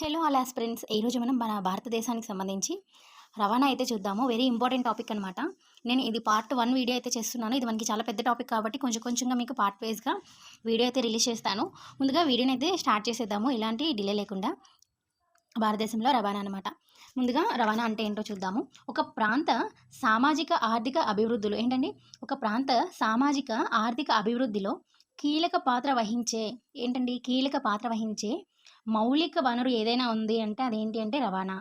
Hello అలా friends ఈరోజు మనం మన భారతదేశానికి సంబంధించి రవాణా అయితే చూద్దాము. వెరీ ఇంపార్టెంట్ టాపిక్ అనమాట నేను ఇది పార్ట్ వన్ వీడియో అయితే చేస్తున్నాను. ఇది మనకి చాలా పెద్ద టాపిక్ కాబట్టి కొంచెం కొంచెంగా మీకు పార్ట్ వైజ్గా వీడియో అయితే రిలీజ్ చేస్తాను. ముందుగా వీడియోని అయితే స్టార్ట్ చేసేద్దాము. ఇలాంటి డిలే లేకుండా భారతదేశంలో రవాణా అనమాట ముందుగా రవాణా అంటే ఏంటో చూద్దాము. ఒక ప్రాంత సామాజిక ఆర్థిక అభివృద్ధిలో ఏంటండి? ఒక ప్రాంత సామాజిక ఆర్థిక అభివృద్ధిలో కీలక పాత్ర వహించే ఏంటండి? కీలక పాత్ర వహించే మౌలిక వనరు ఏదైనా ఉంది అంటే అదేంటి అంటే రవాణా.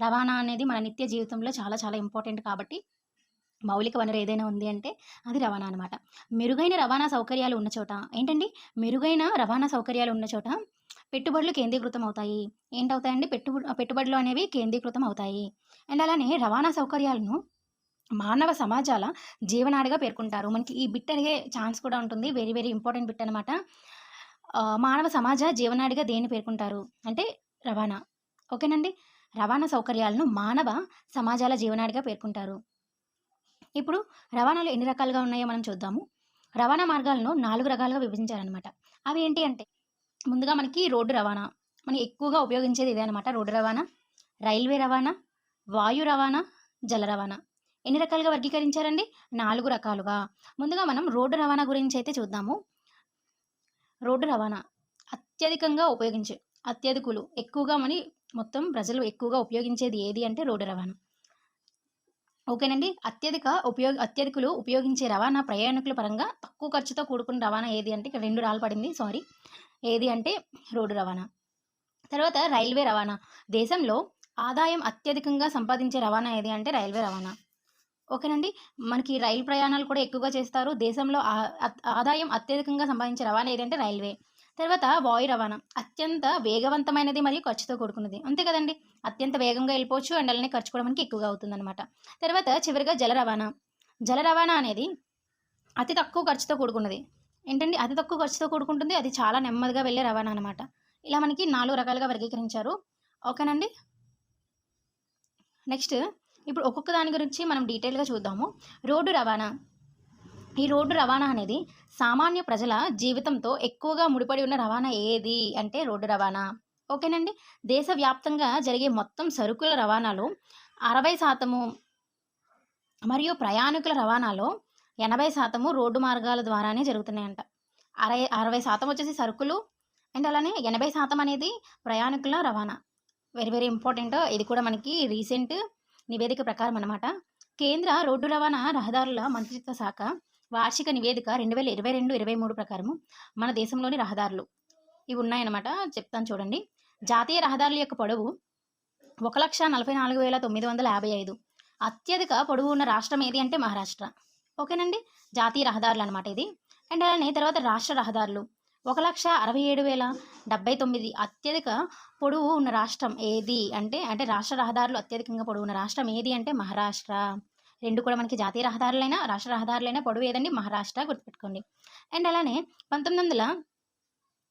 రవాణా అనేది మన నిత్య జీవితంలో చాలా చాలా ఇంపార్టెంట్ కాబట్టి మౌలిక వనరు ఏదైనా ఉంది అంటే అది రవాణా అనమాట మెరుగైన రవాణా సౌకర్యాలు ఉన్న చోట ఏంటండి? మెరుగైన రవాణా సౌకర్యాలు ఉన్న చోట పెట్టుబడులు కేంద్రీకృతం అవుతాయి. ఏంటవుతాయండి? పెట్టుబడి పెట్టుబడులు అనేవి కేంద్రీకృతం అవుతాయి. అండ్ అలానే రవాణా సౌకర్యాలను మానవ సమాజాల జీవనాడిగా పేర్కొంటారు. మనకి ఈ బిట్ అడిగే ఛాన్స్ కూడా ఉంటుంది. వెరీ వెరీ ఇంపార్టెంట్ బిట్ అనమాట మానవ సమాజ జీవనాడిగా దేన్ని పేర్కొంటారు? అంటే రవాణా. ఓకేనండి? రవాణా సౌకర్యాలను మానవ సమాజాల జీవనాడిగా పేర్కొంటారు. ఇప్పుడు రవాణాలు ఎన్ని రకాలుగా ఉన్నాయో మనం చూద్దాము. రవాణా మార్గాలను నాలుగు రకాలుగా విభజించారనమాట అవి ఏంటి అంటే ముందుగా మనకి రోడ్డు రవాణా. మనం ఎక్కువగా ఉపయోగించేది ఇదే అనమాట రోడ్డు రవాణా రైల్వే రవాణా వాయు రవాణా జల రవాణా. ఎన్ని రకాలుగా వర్గీకరించారండి? నాలుగు రకాలుగా. ముందుగా మనం రోడ్డు రవాణా గురించి అయితే చూద్దాము. రోడ్డు రవాణా అత్యధికంగా ఉపయోగించే అత్యధికులు ఎక్కువగా మరి మొత్తం ప్రజలు ఎక్కువగా ఉపయోగించేది ఏది అంటే రోడ్డు రవాణా. ఓకేనండి? అత్యధిక ఉపయోగ అత్యధికులు ఉపయోగించే రవాణా ప్రయాణికుల పరంగా తక్కువ ఖర్చుతో కూడుకున్న రవాణా ఏది అంటే ఇక్కడ రెండు రాళ్ళు పడింది సారీ. ఏది అంటే రోడ్డు రవాణా. తర్వాత రైల్వే రవాణా. దేశంలో ఆదాయం అత్యధికంగా సంపాదించే రవాణా ఏది అంటే రైల్వే రవాణా. ఓకేనండి. మనకి రైలు ప్రయాణాలు కూడా ఎక్కువగా చేస్తారు. దేశంలో ఆదాయం అత్యధికంగా సంపాదించే రవాణా ఏదంటే రైల్వే. తర్వాత వాయు రవాణా. అత్యంత వేగవంతమైనది మరియు ఖర్చుతో కూడుకున్నది. అంతే కదండి. అత్యంత వేగంగా వెళ్ళిపోవచ్చు. అండ్ అలానే ఖర్చు కూడా మనకి ఎక్కువగా అవుతుందన్నమాట. తర్వాత చివరిగా జల రవాణా. జల రవాణా అనేది అతి తక్కువ ఖర్చుతో కూడుకున్నది. ఏంటండి? అతి తక్కువ ఖర్చుతో కూడుకుంటుంది. అది చాలా నెమ్మదిగా వెళ్ళే రవాణా అనమాట ఇలా మనకి నాలుగు రకాలుగా వర్గీకరించారు. ఓకేనండి. నెక్స్ట్ ఇప్పుడు ఒక్కొక్క దాని గురించి మనం డీటెయిల్గా చూద్దాము. రోడ్డు రవాణా. ఈ రోడ్డు రవాణా అనేది సామాన్య ప్రజల జీవితంతో ఎక్కువగా ముడిపడి ఉన్న రవాణా ఏది అంటే రోడ్డు రవాణా. ఓకేనండి? దేశవ్యాప్తంగా జరిగే మొత్తం సరుకుల రవాణాలో అరవై శాతము మరియు ప్రయాణికుల రవాణాలో ఎనభై శాతము రోడ్డు మార్గాల ద్వారానే జరుగుతున్నాయంట. అరవై అరవై శాతం వచ్చేసి సరుకులు అండ్ అలానే ఎనభై శాతం అనేది ప్రయాణికుల రవాణా. వెరీ వెరీ ఇంపార్టెంట్ ఇది కూడా మనకి రీసెంట్ నివేదిక ప్రకారం అనమాట కేంద్ర రోడ్డు రవాణా రహదారుల మంత్రిత్వ శాఖ వార్షిక నివేదిక రెండు వేల ఇరవై రెండు ఇరవై మూడు ప్రకారము మన దేశంలోని రహదారులు. ఇవి ఉన్నాయన్నమాట. చెప్తాను చూడండి. జాతీయ రహదారుల యొక్క పొడవు ఒక లక్ష నలభై నాలుగు వేల తొమ్మిది వందల యాభై ఐదు. అత్యధిక పొడవు ఉన్న రాష్ట్రం ఏది అంటే మహారాష్ట్ర. ఓకేనండి? జాతీయ రహదారులు అనమాట ఇది. అండ్ అలానే తర్వాత రాష్ట్ర రహదారులు. ఒక లక్ష అరవై ఏడు వేల డెబ్బై తొమ్మిది అత్యధిక పొడవు ఉన్న రాష్ట్రం ఏది అంటే అంటే రాష్ట్ర రహదారులు అత్యధికంగా పొడవు ఉన్న రాష్ట్రం ఏది అంటే మహారాష్ట్ర. రెండు కూడా మనకి జాతీయ రహదారులైనా రాష్ట్ర రహదారులైనా పొడవు ఏదండి? మహారాష్ట్ర గుర్తుపెట్టుకోండి. అండ్ అలానే పంతొమ్మిది వందల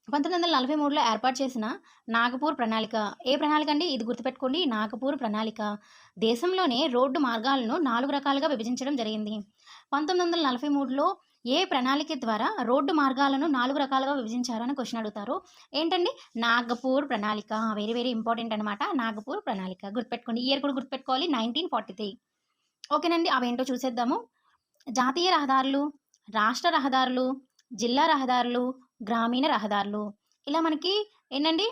పంతొమ్మిది వందల నలభై మూడులో ఏర్పాటు చేసిన నాగపూర్ ప్రణాళిక. ఏ ప్రణాళిక అండి? ఇది గుర్తుపెట్టుకోండి. నాగపూర్ ప్రణాళిక. దేశంలోనే రోడ్డు మార్గాలను నాలుగు రకాలుగా విభజించడం జరిగింది. పంతొమ్మిది వందల నలభై మూడులో ఏ ప్రణాళిక ద్వారా రోడ్డు మార్గాలను నాలుగు రకాలుగా విభజించారు అని క్వశ్చన్ అడుగుతారు. ఏంటండి? నాగపూర్ ప్రణాళిక. వెరీ వెరీ ఇంపార్టెంట్ అనమాట నాగపూర్ ప్రణాళిక. గుర్తుపెట్టుకోండి. ఇయర్ కూడా గుర్తుపెట్టుకోవాలి. నైన్టీన్ ఫార్టీ త్రీ ఓకేనండి. అవేంటో చూసేద్దాము. జాతీయ రహదారులు రాష్ట్ర రహదారులు జిల్లా రహదారులు గ్రామీణ రహదారులు. ఇలా మనకి ఏంటండి?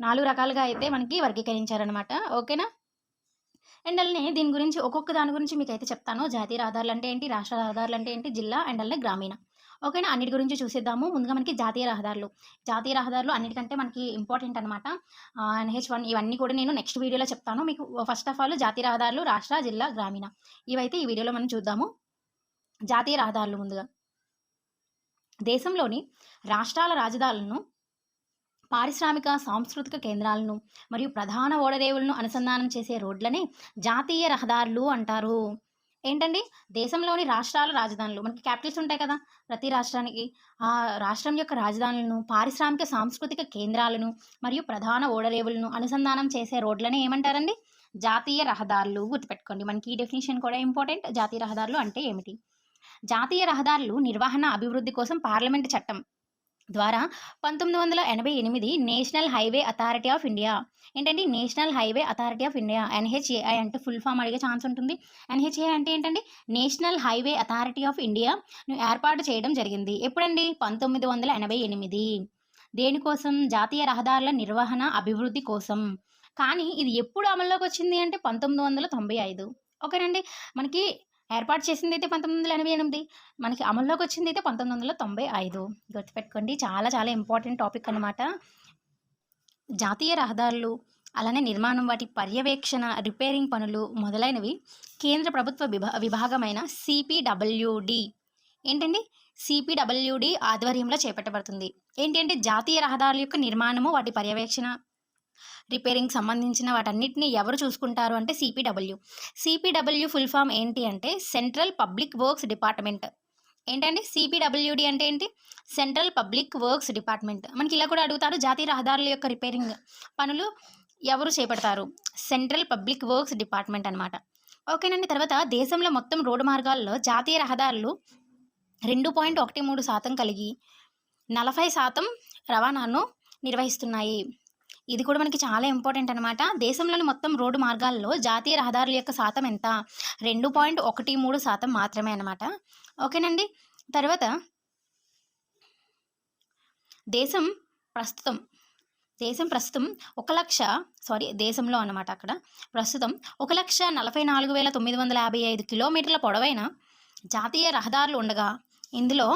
నాలుగు రకాలుగా అయితే మనకి వర్గీకరించారనమాట ఓకేనా? అండ్ అలానే దీని గురించి ఒక్కొక్క దాని గురించి మీకు అయితే చెప్తాను. జాతీయ రహదారులు అంటే ఏంటి? రాష్ట్ర రహదారులు అంటే ఏంటి? జిల్లా అండ్ అలానే గ్రామీణ. ఓకేనా? అన్నిటి గురించి చూసేద్దాము. ముందుగా మనకి జాతీయ రహదారులు. జాతీయ రహదారులు అన్నిటికంటే మనకి ఇంపార్టెంట్ అనమాట ఎన్హెచ్ వన్ ఇవన్నీ కూడా నేను నెక్స్ట్ వీడియోలో చెప్తాను. మీకు ఫస్ట్ ఆఫ్ ఆల్ జాతీయ రహదారులు రాష్ట్ర జిల్లా గ్రామీణ. ఇవైతే ఈ వీడియోలో మనం చూద్దాము. జాతీయ రహదారులు ముందుగా. దేశంలోని రాష్ట్రాల రాజధానులను పారిశ్రామిక సాంస్కృతిక కేంద్రాలను మరియు ప్రధాన ఓడరేవులను అనుసంధానం చేసే రోడ్లనే జాతీయ రహదారులు అంటారు. ఏంటండి? దేశంలోని రాష్ట్రాల రాజధానులు. మనకి క్యాపిటల్స్ ఉంటాయి కదా ప్రతి రాష్ట్రానికి. ఆ రాష్ట్రం యొక్క రాజధానులను పారిశ్రామిక సాంస్కృతిక కేంద్రాలను మరియు ప్రధాన ఓడరేవులను అనుసంధానం చేసే రోడ్లనే ఏమంటారండి? జాతీయ రహదారులు గుర్తుపెట్టుకోండి. మనకి ఈ డెఫినేషన్ కూడా ఇంపార్టెంట్. జాతీయ రహదారులు అంటే ఏమిటి? జాతీయ రహదారులు నిర్వహణ అభివృద్ధి కోసం పార్లమెంటు చట్టం. ద్వారా పంతొమ్మిది వందల ఎనభై ఎనిమిది national highway authority of India. ఏంటండి? National highway authority of India. NHAI అంటే ఫుల్ ఫామ్ అడిగే ఛాన్స్ ఉంటుంది. ఎన్హెచ్ఏఐ అంటే ఏంటండి? National highway authority of India ఏర్పాటు చేయడం జరిగింది. ఎప్పుడండి? పంతొమ్మిది వందల ఎనభై ఎనిమిది. దేనికోసం? జాతీయ రహదారుల నిర్వహణ అభివృద్ధి కోసం. కానీ ఇది ఎప్పుడు అమల్లోకి వచ్చింది అంటే పంతొమ్మిది వందల తొంభై ఐదు. ఓకేనండి? మనకి ఏర్పాటు చేసింది అయితే పంతొమ్మిది వందల ఎనభై ఎనిమిది మనకి అమల్లోకి వచ్చింది అయితే పంతొమ్మిది వందల తొంభై ఐదు గుర్తుపెట్టుకోండి చాలా చాలా ఇంపార్టెంట్ టాపిక్ అనమాట జాతీయ రహదారులు అలానే నిర్మాణం వాటి పర్యవేక్షణ రిపేరింగ్ పనులు మొదలైనవి కేంద్ర ప్రభుత్వ విభా విభాగమైన సిపిడబ్ల్యూడి. ఏంటండి? సిపిడబ్ల్యూడి ఆధ్వర్యంలో చేపట్టబడుతుంది. ఏంటి అంటే జాతీయ రహదారుల యొక్క నిర్మాణము వాటి పర్యవేక్షణ రిపేరింగ్ సంబంధించిన వాటన్నిటిని ఎవరు చూసుకుంటారు అంటే సిపిడబ్ల్యూ సిపిడబ్ల్యూ ఫుల్ ఫామ్ ఏంటి అంటే సెంట్రల్ పబ్లిక్ వర్క్స్ డిపార్ట్మెంట్ ఏంటండి? సిపిడబ్ల్యూడి అంటే ఏంటి? సెంట్రల్ పబ్లిక్ వర్క్స్ డిపార్ట్మెంట్ మనకి ఇలా కూడా అడుగుతారు జాతీయ రహదారుల యొక్క రిపేరింగ్ పనులు ఎవరు చేపడతారు? సెంట్రల్ పబ్లిక్ వర్క్స్ డిపార్ట్మెంట్ అనమాట ఓకేనండి తర్వాత దేశంలో మొత్తం రోడ్డు మార్గాల్లో జాతీయ రహదారులు రెండు పాయింట్ ఒకటి మూడు శాతం కలిగి నలభై శాతం రవాణాను నిర్వహిస్తున్నాయి. ఇది కూడా మనకి చాలా ఇంపార్టెంట్ అనమాట దేశంలోని మొత్తం రోడ్డు మార్గాల్లో జాతీయ రహదారుల యొక్క శాతం ఎంత? రెండు పాయింట్ ఒకటి మూడు శాతం మాత్రమే అనమాట ఓకేనండి? తర్వాత దేశం ప్రస్తుతం దేశం ప్రస్తుతం ఒక లక్ష సారీ దేశంలో అన్నమాట అక్కడ. ప్రస్తుతం ఒక లక్ష నలభై నాలుగు వేల తొమ్మిది వందల యాభై ఐదు కిలోమీటర్ల పొడవైన జాతీయ రహదారులు ఉండగా ఇందులో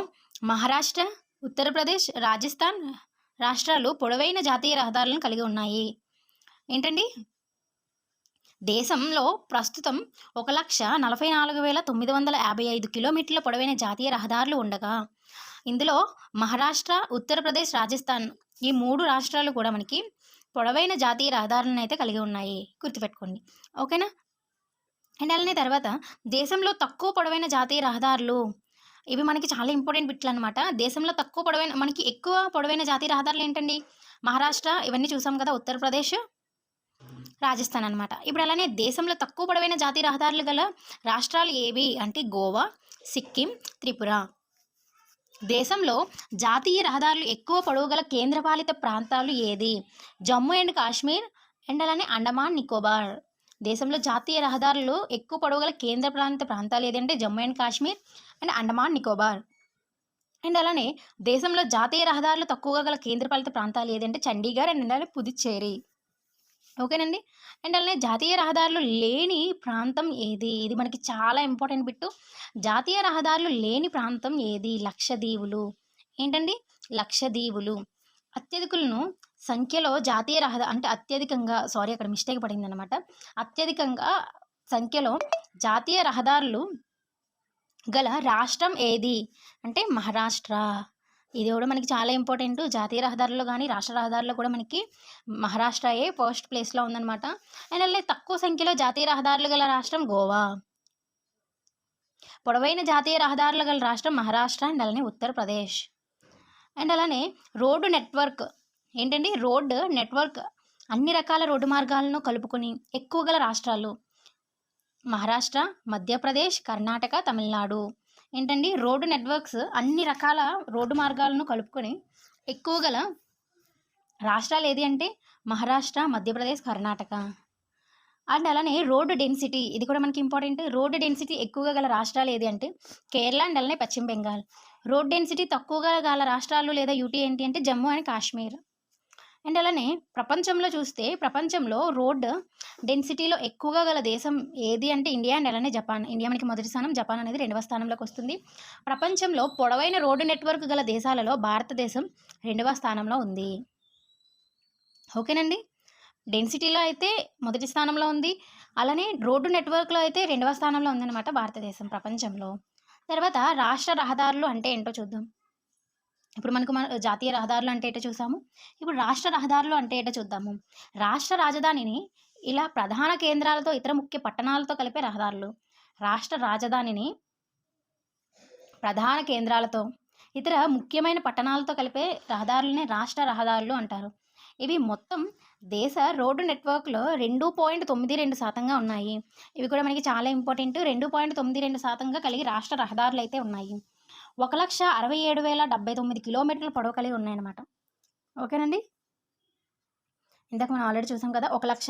మహారాష్ట్ర ఉత్తరప్రదేశ్ రాజస్థాన్ రాష్ట్రాలు పొడవైన జాతీయ రహదారులను కలిగి ఉన్నాయి. ఏంటండి? దేశంలో ప్రస్తుతం ఒక లక్ష నలభై నాలుగు వేల తొమ్మిది వందల యాభై ఐదు కిలోమీటర్ల పొడవైన జాతీయ రహదారులు ఉండగా ఇందులో మహారాష్ట్ర ఉత్తరప్రదేశ్ రాజస్థాన్ ఈ మూడు రాష్ట్రాలు కూడా మనకి పొడవైన జాతీయ రహదారులను అయితే కలిగి ఉన్నాయి. గుర్తుపెట్టుకోండి. ఓకేనా? అండ్ అలానే తర్వాత దేశంలో తక్కువ పొడవైన జాతీయ రహదారులు ఇవి మనకి చాలా ఇంపార్టెంట్ బిట్లు అనమాట దేశంలో తక్కువ పొడవైన మనకి ఎక్కువ పొడవైన జాతీయ రహదారులు ఏంటండి? మహారాష్ట్ర ఇవన్నీ చూసాం కదా ఉత్తరప్రదేశ్ రాజస్థాన్ అనమాట ఇప్పుడు అలానే దేశంలో తక్కువ పొడవైన జాతీయ రహదారులు గల రాష్ట్రాలు ఏవి? అంటే గోవా సిక్కిం త్రిపుర. దేశంలో జాతీయ రహదారులు ఎక్కువ పొడవు గల కేంద్రపాలిత ప్రాంతాలు ఏది? జమ్మూ అండ్ కాశ్మీర్ అండ్ అలానే అండమాన్ నికోబార్. దేశంలో జాతీయ రహదారులు ఎక్కువ పొడవు గల కేంద్ర ప్రాంత ప్రాంతాలు ఏదంటే Jammu and Kashmir and Andaman Nicobar. And అలానే దేశంలో జాతీయ రహదారులు తక్కువగా గల కేంద్రపాలిత ప్రాంతాలు ఏదంటే చండీగఢ్ అండ్ అలానే పుదుచ్చేరి. ఓకేనండి? అండ్ అలానే జాతీయ రహదారులు లేని ప్రాంతం ఏది? ఇది మనకి చాలా ఇంపార్టెంట్ బిట్టు. జాతీయ రహదారులు లేని ప్రాంతం ఏది? లక్షదీవులు ఏంటండి? లక్షదీవులు అత్యధికులను సంఖ్యలో జాతీయ రహదారి అంటే అత్యధికంగా సారీ అక్కడ మిస్టేక్ పడింది అనమాట అత్యధికంగా సంఖ్యలో జాతీయ రహదారులు గల రాష్ట్రం ఏది? అంటే మహారాష్ట్ర. ఇది కూడా మనకి చాలా ఇంపార్టెంట్ జాతీయ రహదారుల్లో కానీ రాష్ట్ర రహదారుల్లో కూడా మనకి మహారాష్ట్రయే ఫస్ట్ ప్లేస్లో ఉందన్నమాట. అండ్ అలాగే తక్కువ సంఖ్యలో జాతీయ రహదారులు గల రాష్ట్రం గోవా. పొడవైన జాతీయ రహదారులు గల రాష్ట్రం మహారాష్ట్ర అండ్ అలానే ఉత్తరప్రదేశ్. అండ్ అలానే రోడ్డు నెట్వర్క్ ఏంటండి? రోడ్డు నెట్వర్క్ అన్ని రకాల రోడ్డు మార్గాలను కలుపుకొని ఎక్కువ గల రాష్ట్రాలు మహారాష్ట్ర మధ్యప్రదేశ్ కర్ణాటక తమిళనాడు. ఏంటండి? రోడ్డు నెట్వర్క్స్ అన్ని రకాల రోడ్డు మార్గాలను కలుపుకొని ఎక్కువ గల రాష్ట్రాలు ఏది అంటే మహారాష్ట్ర మధ్యప్రదేశ్ కర్ణాటక. అండ్ అలానే రోడ్డు డెన్సిటీ ఇది కూడా మనకి ఇంపార్టెంట్. రోడ్డు డెన్సిటీ ఎక్కువగా గల రాష్ట్రాలు ఏది అంటే కేరళ అండ్ అలానే పశ్చిమ బెంగాల్. రోడ్ డెన్సిటీ తక్కువగా గల రాష్ట్రాలు లేదా యూటీ ఏంటి అంటే జమ్మూ అండ్ కాశ్మీర్. అండ్ అలానే ప్రపంచంలో చూస్తే ప్రపంచంలో రోడ్ డెన్సిటీలో ఎక్కువగా గల దేశం ఏది అంటే ఇండియా అండ్ అలానే జపాన్. ఇండియా మనకి మొదటి స్థానం జపాన్ అనేది రెండవ స్థానంలోకి వస్తుంది. ప్రపంచంలో పొడవైన రోడ్డు నెట్వర్క్ గల దేశాలలో భారతదేశం రెండవ స్థానంలో ఉంది. ఓకేనండి? డెన్సిటీలో అయితే మొదటి స్థానంలో ఉంది. అలానే రోడ్డు నెట్వర్క్లో అయితే రెండవ స్థానంలో ఉందన్నమాట భారతదేశం ప్రపంచంలో. తర్వాత రాష్ట్ర రహదారులు అంటే ఏంటో చూద్దాం. ఇప్పుడు మనకు మన జాతీయ రహదారులు అంటే ఏటో చూసాము? ఇప్పుడు రాష్ట్ర రహదారులు అంటే ఏటో చూద్దాము? రాష్ట్ర రాజధానిని ఇలా ప్రధాన కేంద్రాలతో ఇతర ముఖ్య పట్టణాలతో కలిపే రహదారులు. రాష్ట్ర రాజధానిని ప్రధాన కేంద్రాలతో ఇతర ముఖ్యమైన పట్టణాలతో కలిపే రహదారులనే రాష్ట్ర రహదారులు అంటారు. ఇవి మొత్తం దేశ రోడ్డు నెట్వర్క్లో రెండు పాయింట్ తొమ్మిది రెండు శాతంగా ఉన్నాయి. ఇవి కూడా మనకి చాలా ఇంపార్టెంట్. రెండు పాయింట్ తొమ్మిది రెండు శాతంగా కలిగి రాష్ట్ర రహదారులు అయితే ఉన్నాయి. ఒక లక్ష అరవై ఏడు వేల డెబ్బై తొమ్మిది కిలోమీటర్ల పొడవు కలిగి ఉన్నాయన్నమాట. ఓకేనండి? ఇందాక మనం ఆల్రెడీ చూసాం కదా ఒక లక్ష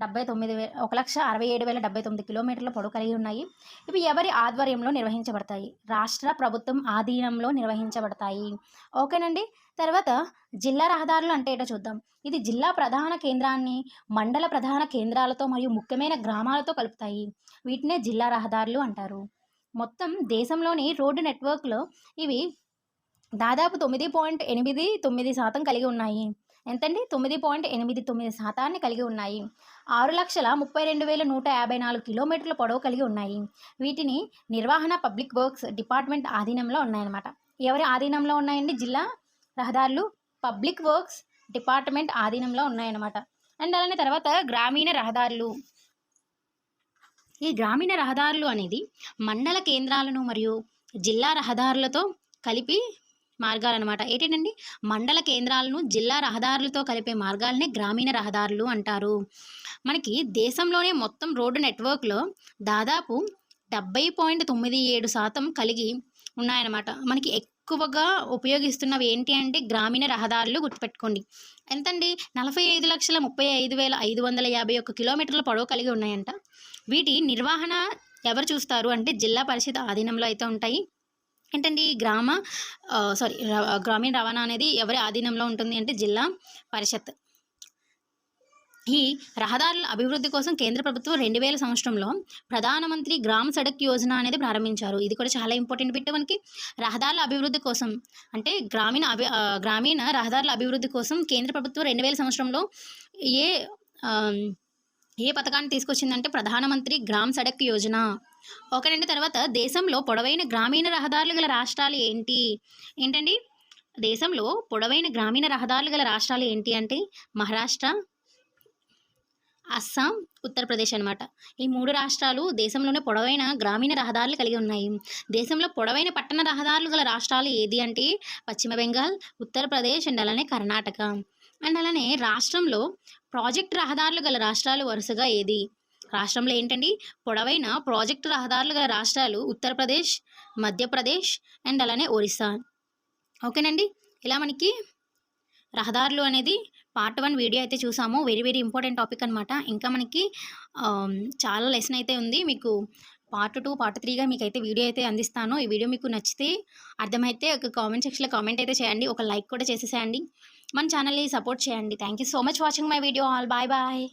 డెబ్బై తొమ్మిది వే ఒక లక్ష అరవై ఏడు వేల డెబ్బై తొమ్మిది కిలోమీటర్ల పొడవు కలిగి ఉన్నాయి. ఇవి ఎవరి ఆధ్వర్యంలో నిర్వహించబడతాయి? రాష్ట్ర ప్రభుత్వం ఆధీనంలో నిర్వహించబడతాయి. ఓకేనండి? తర్వాత జిల్లా రహదారులు అంటే ఏటో చూద్దాం. ఇది జిల్లా ప్రధాన కేంద్రాన్ని మండల ప్రధాన కేంద్రాలతో మరియు ముఖ్యమైన గ్రామాలతో కలుపుతాయి. వీటినే జిల్లా రహదారులు అంటారు. మొత్తం దేశంలోని రోడ్డు నెట్వర్క్లో ఇవి దాదాపు తొమ్మిది పాయింట్ ఎనిమిది తొమ్మిది శాతం కలిగి ఉన్నాయి. ఎంతండి? తొమ్మిది పాయింట్ ఎనిమిది తొమ్మిది శాతాన్ని కలిగి ఉన్నాయి. ఆరు లక్షల ముప్పై రెండు వేల నూట యాభై నాలుగు కిలోమీటర్ల పొడవు కలిగి ఉన్నాయి. వీటిని నిర్వహణ పబ్లిక్ వర్క్స్ డిపార్ట్మెంట్ ఆధీనంలో ఉన్నాయన్నమాట. ఎవరి ఆధీనంలో ఉన్నాయండి? జిల్లా రహదారులు పబ్లిక్ వర్క్స్ డిపార్ట్మెంట్ ఆధీనంలో ఉన్నాయన్నమాట. అండ్ అలానే తర్వాత గ్రామీణ రహదారులు. ఈ గ్రామీణ రహదారులు అనేది మండల కేంద్రాలను మరియు జిల్లా రహదారులతో కలిపి మార్గాలన్నమాట. ఏంటండి మండల కేంద్రాలను జిల్లా రహదారులతో కలిపే మార్గాలనే గ్రామీణ రహదారులు అంటారు. మనకి దేశంలోనే మొత్తం రోడ్డు నెట్వర్క్లో దాదాపు డెబ్బై పాయింట్ తొమ్మిది ఏడు శాతం కలిగి ఉన్నాయన్నమాట. మనకి ఎక్కువగా ఉపయోగిస్తున్నవి ఏంటి అంటే గ్రామీణ రహదారులు గుర్తుపెట్టుకోండి. ఎంతండి? నలభై ఐదు లక్షల ముప్పై ఐదు వేల ఐదు వందల యాభై ఒక్క కిలోమీటర్ల పొడవు కలిగి ఉన్నాయంట. వీటి నిర్వహణ ఎవరు చూస్తారు? అంటే జిల్లా పరిషత్ ఆధీనంలో అయితే ఉంటాయి. ఏంటండి? గ్రామ సారీ గ్రామీణ రవాణా అనేది ఎవరి ఆధీనంలో ఉంటుంది? అంటే జిల్లా పరిషత్. ఈ రహదారుల అభివృద్ధి కోసం కేంద్ర ప్రభుత్వం రెండు వేల సంవత్సరంలో ప్రధానమంత్రి గ్రామ సడక్ యోజన అనేది ప్రారంభించారు. ఇది కూడా చాలా ఇంపార్టెంట్ బిట్ మనకి. రహదారుల అభివృద్ధి కోసం అంటే గ్రామీణ అభి గ్రామీణ రహదారుల అభివృద్ధి కోసం కేంద్ర ప్రభుత్వం రెండు వేల సంవత్సరంలో ఏ ఏ పథకాన్ని తీసుకొచ్చిందంటే ప్రధానమంత్రి గ్రామ్ సడక్ యోజన. ఒకటండి తర్వాత దేశంలో పొడవైన గ్రామీణ రహదారులు గల రాష్ట్రాలు ఏంటి? ఏంటండి? దేశంలో పొడవైన గ్రామీణ రహదారులు గల రాష్ట్రాలు ఏంటి అంటే మహారాష్ట్ర అస్సాం ఉత్తరప్రదేశ్ అనమాట ఈ మూడు రాష్ట్రాలు దేశంలోనే పొడవైన గ్రామీణ రహదారులు కలిగి ఉన్నాయి. దేశంలో పొడవైన పట్టణ రహదారులు గల రాష్ట్రాలు ఏది అంటే పశ్చిమ బెంగాల్ ఉత్తరప్రదేశ్ అండ్ అలానే కర్ణాటక. అండ్ అలానే రాష్ట్రంలో ప్రాజెక్ట్ రహదారులు గల రాష్ట్రాలు వరుసగా ఏది? రాష్ట్రంలో ఏంటండి? పొడవైన ప్రాజెక్టు రహదారులు గల రాష్ట్రాలు ఉత్తరప్రదేశ్ మధ్యప్రదేశ్ అండ్ అలానే ఒరిస్సా. ఓకేనండి? ఇలా మనకి రహదారులు అనేది పార్ట్ వన్ వీడియో అయితే చూసాము. వెరీ వెరీ ఇంపార్టెంట్ టాపిక్ అనమాట ఇంకా మనకి చాలా లెసన్ అయితే ఉంది. మీకు పార్ట్ టూ పార్ట్ త్రీగా మీకు అయితే వీడియో అయితే అందిస్తాను. ఈ వీడియో మీకు నచ్చితే అర్థమైతే ఒక కామెంట్ సెక్షన్లో కామెంట్ అయితే చేయండి. ఒక లైక్ కూడా చేసేసేయండి. మన ఛానల్ని సపోర్ట్ చేయండి. Thank you so much watching my video all. Bye bye.